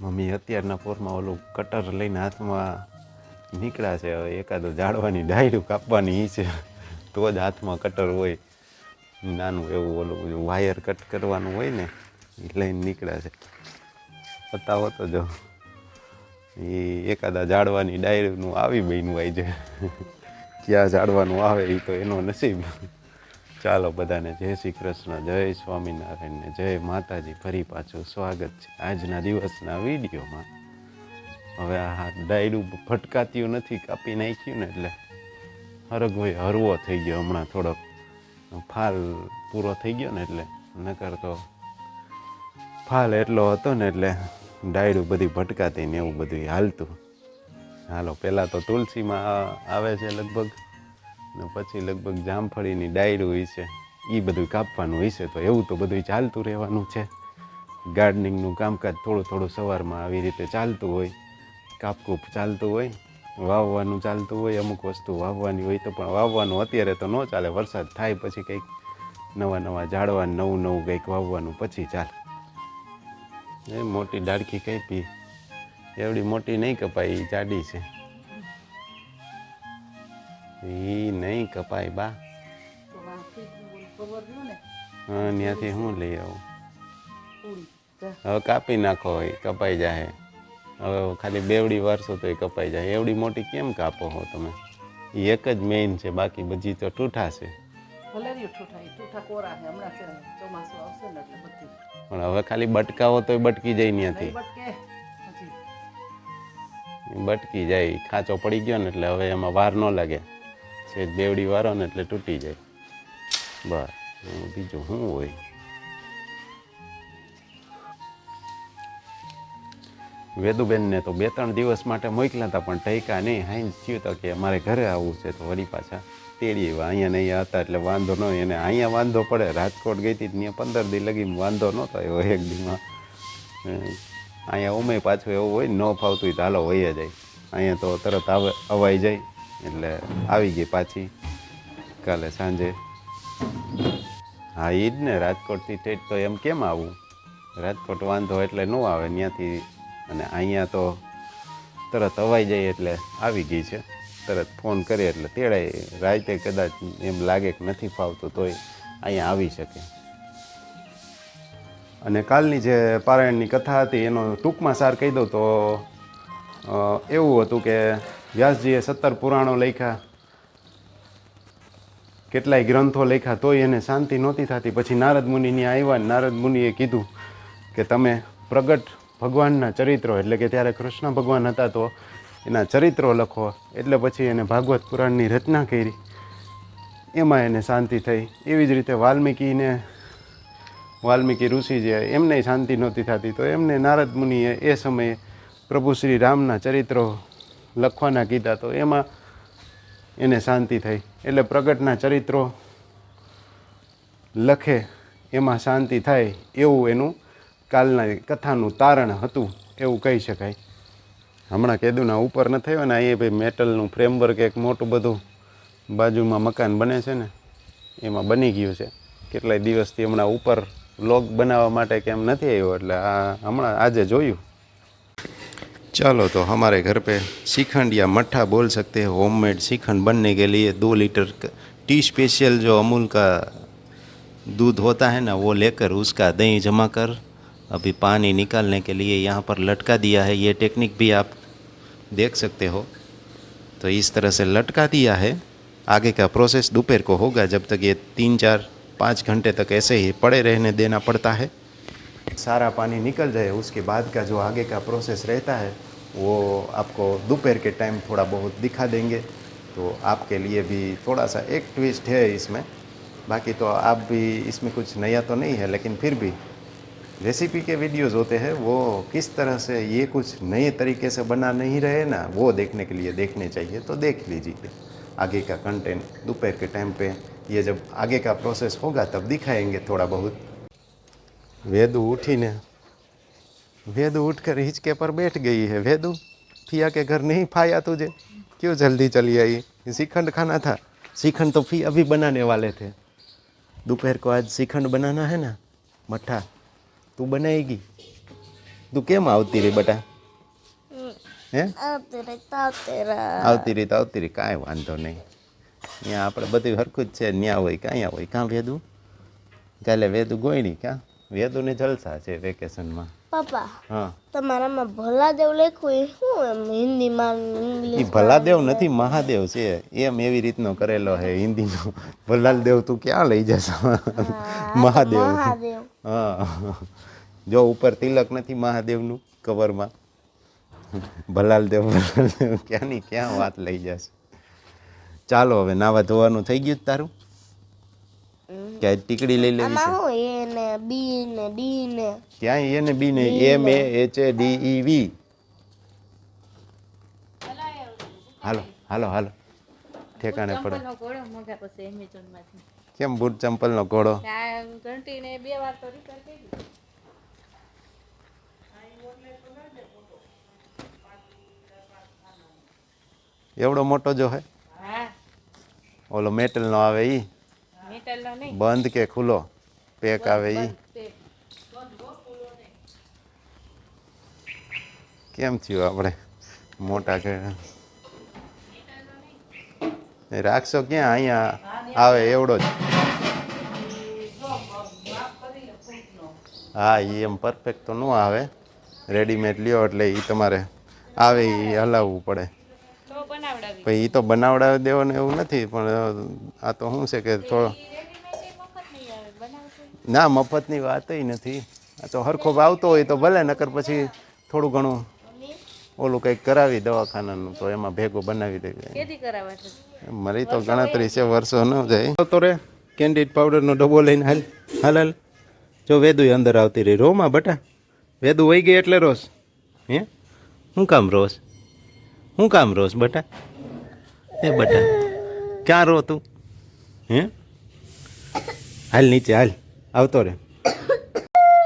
Mummy અત્યારના પોરમાં ઓલું કટર લઈને હાથમાં નીકળ્યા છે. હવે એકાદો જાળવાની ડાયરું કાપવાની ઈ છે. તો જ હાથમાં કટર હોય. નાનું એવું ઓલું વાયર કટ કરવાનું હોય ને એ લઈને નીકળ્યા છે. બતાવો તો જો. એ એકાદા જાળવાની ડાયરીનું આવી બન્યું હોય છે. ક્યાં જાળવાનું આવે એ તો એનો નસીબ. ચાલો બધાને જય શ્રી કૃષ્ણ, જય સ્વામિનારાયણ ને જય માતાજી. ફરી પાછું સ્વાગત છે આજના દિવસના વિડીયોમાં. હવે આ ડાયરું ફટકાત્યું નથી, કાપી નાખ્યું ને એટલે હરગભાઈ હરવો થઈ ગયો હમણાં થોડોક. ફાલ પૂરો થઈ ગયો ને એટલે નકર તો ફાલ એટલો હતો ને એટલે ડાયરું બધી ભટકાતી ને એવું બધું હાલતું. હાલો, પહેલાં તો તુલસીમાં આવે છે લગભગ ને પછી લગભગ જામફળીની ડાયરું હોય છે. એ બધું કાપવાનું હોય છે તો એવું તો બધું ચાલતું રહેવાનું છે. ગાર્ડનિંગનું કામકાજ થોડું થોડું સવારમાં આવી રીતે ચાલતું હોય. કાપકૂપ ચાલતું હોય, વાવવાનું ચાલતું હોય, અમુક વસ્તુ વાવવાની હોય તો પણ વાવવાનું અત્યારે તો ન ચાલે, વરસાદ થાય પછી કંઈક નવા નવા ઝાડવા નવું નવું કંઈક વાવવાનું પછી ચાલે. એ મોટી ડાળખી કાપી. એવડી મોટી નહીં કપાય એ જાડી છે. એ નહીં કપાય બા. તો હા ત્યાંથી હું લઈ આવું. હવે કાપી નાખો એ કપાઈ જાય હવે ખાલી બેવડી વારસો તો એ કપાઈ જાય એવડી મોટી કેમ કાપો હો તમે? એ એક જ મેઇન છે બાકી બધી તો ઠૂઠા છે. પણ હવે ખાલી બટકાવો તોય બટકી જાય ત્યાંથી બટકી. જાય ખાંચો પડી ગયો ને એટલે હવે એમાં વાર ન લાગે. છે બેવડી વારો ને એટલે તૂટી જાય. બસ બીજું શું હોય? વેદુબેનને તો બે ત્રણ દિવસ માટે મોકલ્યા હતા, પણ ટૈકા નહીં. હાઈન થયું તો કે મારે ઘરે આવવું છે, તો વળી પાછા તેડી અહીંયા ને અહીંયા હતા એટલે વાંધો ન એને અહીંયા વાંધો પડે. રાજકોટ ગઈ હતી, ત્યાં પંદર દી લગી વાંધો નહોતો આવ્યો એક દીમાં. અહીંયા ઉમે પાછું એવું હોય ન ફાવતું હોય તો હાલો વહી જાય. અહીંયા તો તરત આવે અવાઈ જાય. એટલે આવી ગઈ પાછી. કાલે સાંજે. હા એ જ ને રાજકોટથી ઠેઠ તો એમ કેમ આવું? રાજકોટ વાંધો એટલે ન આવે ત્યાંથી અને અહીંયા તો તરત અવાઈ જાય એટલે આવી ગઈ છે. તરત ફોન કરીએ એટલે તેડાય. રાતે કદાચ એમ લાગે કે નથી ફાવતું તોય અહીંયા આવી શકે. અને કાલની જે પારાયણની કથા હતી એનો ટૂંકમાં સાર કહી દઉં તો એવું હતું કે વ્યાસજીએ સત્તર પુરાણો લખ્યા. કેટલાય ગ્રંથો લખ્યા તોય એને શાંતિ નહોતી થતી. પછી નારદ મુનિની આવ્યા નારદ મુનિએ કીધું કે તમે પ્રગટ ભગવાનના ચરિત્રો, એટલે કે ત્યારે કૃષ્ણ ભગવાન હતા તો એના ચરિત્રો લખો. એટલે પછી એને ભાગવત પુરાણની રચના કરી. એમાં એને શાંતિ થઈ. એવી જ રીતે વાલ્મીકીને, વાલ્મીકી ઋષિ જે એમને શાંતિ નહોતી થતી. તો એમને નારદ મુનિએ એ સમયે પ્રભુ શ્રી રામના ચરિત્રો લખવાના કીધા તો એમાં એને શાંતિ થઈ. એટલે પ્રગટના ચરિત્રો લખે, એમાં શાંતિ થાય એવું એનું કાલના કથાનું તારણ હતું એવું કહી શકાય. હમણાં કેદુના ઉપર ન થયો ને એ ભાઈ મેટલનું ફ્રેમવર્ક એક મોટું બધું બાજુમાં મકાન બને છે ને, એમાં બની ગયું છે. કેટલાય દિવસથી હમણાં ઉપર વ્લોગ બનાવવા માટે કેમ નથી આવ્યો, એટલે આ હમણાં આજે જોયું. चलो तो हमारे घर पे श्रीखंड या मट्ठा बोल सकते हैं होममेड श्रीखंड बनने के लिए दो लीटर टी स्पेशल जो अमूल का दूध होता है ना, वो लेकर उसका दही जमा कर। अभी पानी निकालने के लिए यहाँ पर लटका दिया है, ये टेक्निक भी आप देख सकते हो। तो इस तरह से लटका दिया है। आगे का प्रोसेस दोपहर को होगा, जब तक ये तीन, चार, पाँच घंटे तक ऐसे ही पड़े रहने देना पड़ता है। सारा पानी निकल जाए, उसके बाद का जो आगे का प्रोसेस रहता है वो आपको दोपहर के टाइम थोड़ा बहुत दिखा देंगे। तो आपके लिए भी थोड़ा सा एक ट्विस्ट है इसमें। बाकी तो आप भी इसमें कुछ नया तो नहीं है, लेकिन फिर भी रेसिपी के वीडियोस होते हैं, वो किस तरह से ये कुछ नए तरीके से बना नहीं रहे ना, वो देखने के लिए देखने चाहिए तो देख लीजिए। आगे का कंटेंट दोपहर के टाइम पे, ये जब आगे का प्रोसेस होगा, तब दिखाएँगे थोड़ा बहुत। वेदू उठीने वेदू उठकर हिचके पर बैठ गई है वेदू फिया के घर नहीं पाया तुझे क्यों जल्दी चली आई श्रीखंड खाना था श्रीखंड तो फी अभी बनाने वाले थे दोपहर को आज श्रीखंड बनाना है ना मट्ठा तू बनाएगी તું કેમ આવતી રહી બટા હે આવતી રહી આવતી રહી આવતી રહી તો આવતી રહી કાંઈ વાંધો નહીં ત્યાં આપણે બધું હરખું જ છે ત્યાં હોય ક્યાં હોય કાં વેદું કાલે વેદું ગોયણી ક્યાં વેદુને જલસા છે વેકેશનમાં પપ્પા હા. તમારામાં ભલાદેવ લખ્યું શું એમ? હિન્દીમાં એ ભલાદેવ નથી મહાદેવ છે. એમ એવી રીતનો કરેલો છે હિન્દીનો. ભલાલદેવ તું ક્યાં લઈ જશો? મહાદેવ. મહાદેવ. હા. જો ઉપર તિલક નથી મહાદેવનું કવરમાં. ભલાલદેવ ભલાલદેવ ક્યાંની ક્યાં વાત લઈ જશે? ચાલો હવે નાવા ધોવાનું થઈ ગયું તારું? ક્યાંય ટીકડી લઈ લેવી છે? બી ને ડી ને ક્યાંય એને બી ને એમ એ એચ એ ડી ઈ વી. હાલો હાલો હાલો. ઠેકાણે પડે. ઘોડો કેમ બૂટ ચંપલનો ઘોડો બે વાર તો રિપેર કરી દીધું. એવડો મોટો જો હે? ઓલો મેટલ નો આવે ઈ? બંધ કે ખુલ્લો? પેક આવે એ કેમ થયું આપણે? મોટા કે રાખશો ક્યાં? અહીંયા આવે એવડો જ. હા એ એમ પરફેક્ટ તો ન આવે. રેડીમેડ લ્યો એટલે એ તમારે આવે એ હલાવવું પડે. પછી એ તો બનાવડાવી દેવો ને એવું નથી પણ આ તો શું છે કે થોડો રેડીમેડ એ મફત નહીં આવે બનાવશે ના મફતની વાત નથી. આ તો હરખો આવતો હોય તો ભલે નકર પછી થોડું ઘણું ઓલું કંઈક કરાવી દવાખાનાનું તો એમાં ભેગો બનાવી દેવી કેદી મારી તો ગણતરી છે વર્ષો ન જાય. તો રે કેન્ડિડ પાવડરનો ડબ્બો લઈને હાલ હાલ હાલ. જો વેદુય અંદર આવતી રહી. રોમાં બટા. વેદુ વહી ગઈ એટલે રોસ. હે? હું કામ રોસ? હું કામ રોસ બટા? એ બટા ક્યાં રો તું? હે? હાલ નીચે હાલ. આવતો રે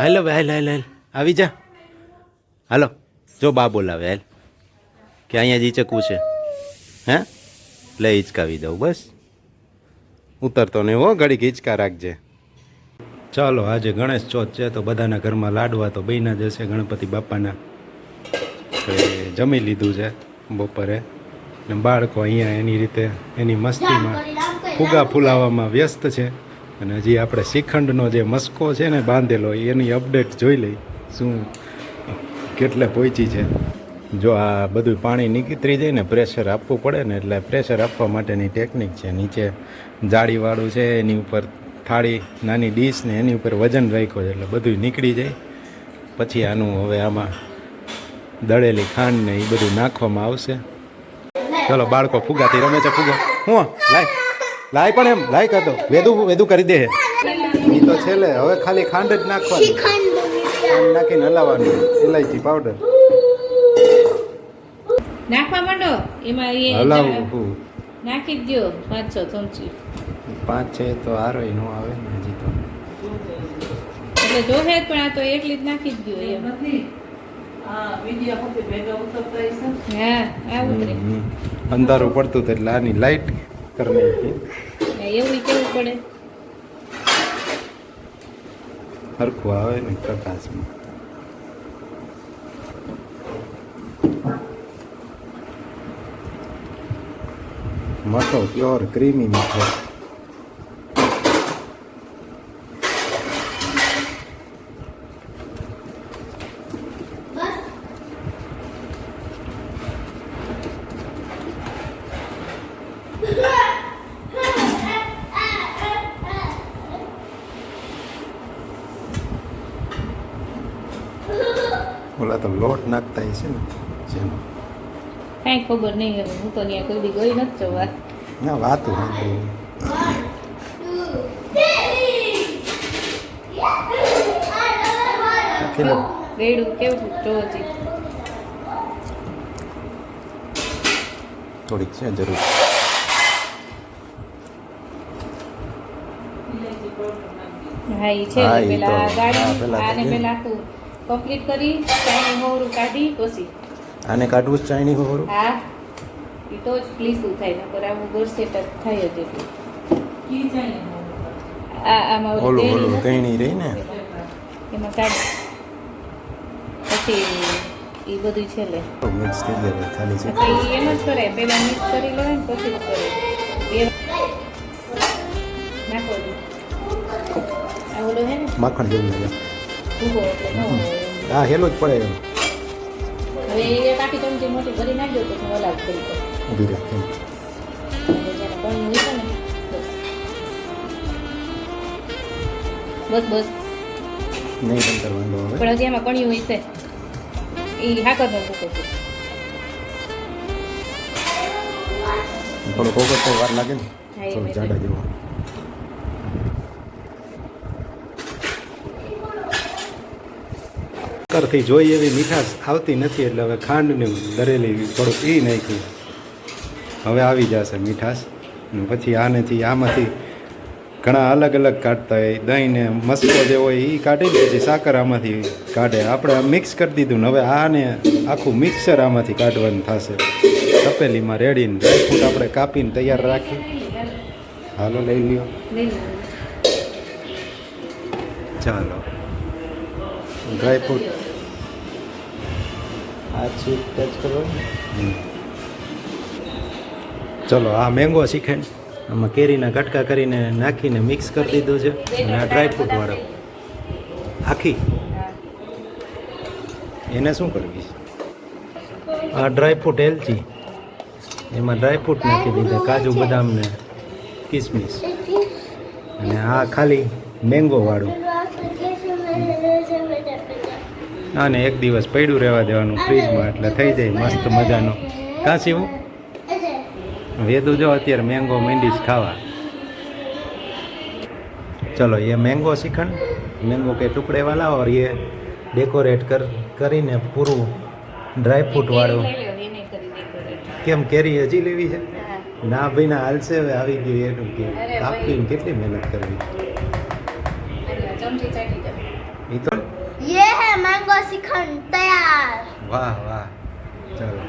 હાલ હવે હાલ હાલ હાલ. આવી જા. હાલો, જો બા બોલાવે, હાલ. કે અહીંયા જ ઈચકવું છે. હે? લઈ હિંચકાવી દઉં, બસ. ઉતરતો નહીં હો, ઘડીક હિંચકા રાખજે. ચાલો, આજે ગણેશ ચોથ છે, તો બધાના ઘરમાં લાડવા તો બન્યા જશે ગણપતિ બાપાના. જમી લીધું છે બપોરે. ને બાળકો અહીંયા એની રીતે, એની મસ્તીમાં ફુગા ફૂલાવામાં વ્યસ્ત છે. અને હજી આપણે શ્રીખંડનો જે મસ્કો છે ને બાંધેલો, એની અપડેટ જોઈ લઈ શું કેટલે પહોંચી છે. જો આ બધું પાણી નીકળી જાય ને પ્રેશર આપવું પડે ને એટલે પ્રેશર આપવા માટેની ટેકનિક છે. નીચે જાળીવાળું છે, એની ઉપર થાળી, નાની ડીશ ને એની ઉપર વજન રાખ્યો છે એટલે બધું નીકળી જાય. પછી આનું હવે આમાં દળેલી ખાંડ ને એ બધું નાખવામાં આવશે. ચલો બાળકો ફુગાથી રમે છે, ફુગા. હું લાય. લાય પણ એમ લાય કર દો વેદું વેદું કરી દે. એ તો છેલ્લે હવે ખાલી ખાંડ જ નાખવાની. ખાંડ નાખીને હલાવવાનું. ઇલાયચી પાવડર નાખવા માંડો? એમાં એ હલાવવું નાખી જ દો પાંચ છ ચમચી. પાંચ છે તો આરો ન આવે ને હજી તો. એટલે જોહે જ પણ આ તો એટલી જ નાખી જ દો એમ. અંધારું પડતું હતું એટલે આની લાઈટ કરી નાખી એવું કેવું પડે? હરખું આવે ને પ્રકાશમાં. મઠો પ્યોર ક્રીમી મઠો ઓલા તો લોટ નાખતા હશે ને? જેનું કાંઈ ખબર નહીં હવે હું તો ત્યાં કોઈ દી ગઈ નથી જોવા ના વાતું ચાખી કેવું જોવો થોડીક છે જરૂર. હા એ છે પેલા. ગાડી પેલા આને પેલા આખું કમ્પ્લીટ કરી ચાઇની મોરું કાઢી પછી. આને કાઢવું જ ચાઇની હોરું હા. એ તો જ પ્લીસું થાય નકર આવું ગરસેટ જ થાય જ એટલું. કી જાય આ આમાં ઓલું ઓલું કઈણી રહી ને? એમાં કાઢી. પછી પછી એ બધું છે લે. મિક્સ થઈ જાય ખાલી છે. એમ જ કરે પહેલા મિક્સ કરી લેવાય ને પછી જ કરે. નાખો ઓલું હે ને? માખણ જેવું લાગે. ભૂગો. હા હેલો જ પડે એમ. હવે એક આખી ચમચી મોટી ભરી નાખજો તો હું કરી ઊભી બસ. બસ નહીં પણ કરવાનું હવે. પણ હજી એમાં કણિયું છે એ હાકરનો ભૂકો છે. થોડો કોકો તો વાર લાગે ને થોડો જાડા જેવો. કરથી જોઈ એવી મીઠાશ આવતી નથી એટલે હવે ખાંડને દરેલી થોડુંક એ નાખ્યું હવે આવી જશે મીઠાશ. પછી આનેથી આમાંથી ઘણા અલગ અલગ કાઢતા હોય. દહીં ને મસ્કો જે હોય એ કાઢીને પછી સાકર આમાંથી કાઢે. આપણે મિક્સ કરી દીધું ને હવે આને આખું મિક્સર આમાંથી કાઢવાનું થશે. તપેલીમાં રેડીને ડ્રાયફ્રૂટ આપણે કાપીને તૈયાર રાખી. હાલો લઈ લ્યો. ચાલો. ડ્રાયફ્રૂટ ટચ કરો. ચલો, આ મેંગો શ્રીખંડ આમાં કેરીના કટકા કરીને નાખીને મિક્સ કરી દીધું છે. અને આ ડ્રાયફ્રૂટ વાળો. આખી? એને શું કરવી? આ ડ્રાયફ્રૂટ એલચી એમાં ડ્રાયફ્રૂટ નાખી દીધા, કાજુ, બદામ ને કિસમિસ. અને આ ખાલી મેંગો વાળું. અને એક દિવસ પડ્યું રહેવા દેવાનું ફ્રીજમાં એટલે થઈ જાય મસ્ત મજાનો. કાં સીવું વેદુ જો અત્યારે મેંગો મેંડીસ ખાવા. ચલો એ મેંગો શીખણ. મેંગો કે ટુકડે વાલા ઓર એ ડેકોરેટ કર કરીને પૂરું ડ્રાયફ્રૂટવાળું કેમ કેરી હજી લેવી છે? ના ભાઈ ના હાલશે હવે આવી ગયું એનું કે કાપીને કેટલી મહેનત કરવી? એ તો હે મેંગો શ્રીખંડ તૈયાર. વાહ વાહ. ચલો.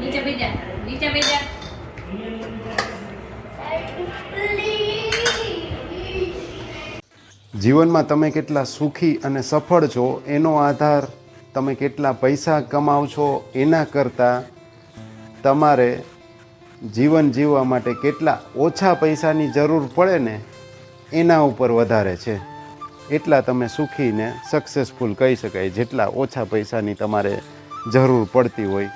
નીચે બેજા નીચે બેજા જીવનમાં તમે કેટલા સુખી અને સફળ છો એનો આધાર તમે કેટલા પૈસા કમાવ છો એના કરતાં તમારે જીવન જીવવા માટે કેટલા ઓછા પૈસાની જરૂર પડે ને એના ઉપર વધારે છે. એટલા તમે સુખીને સક્સેસફુલ કહી શકાય જેટલા ઓછા પૈસાની તમારે જરૂર પડતી હોય.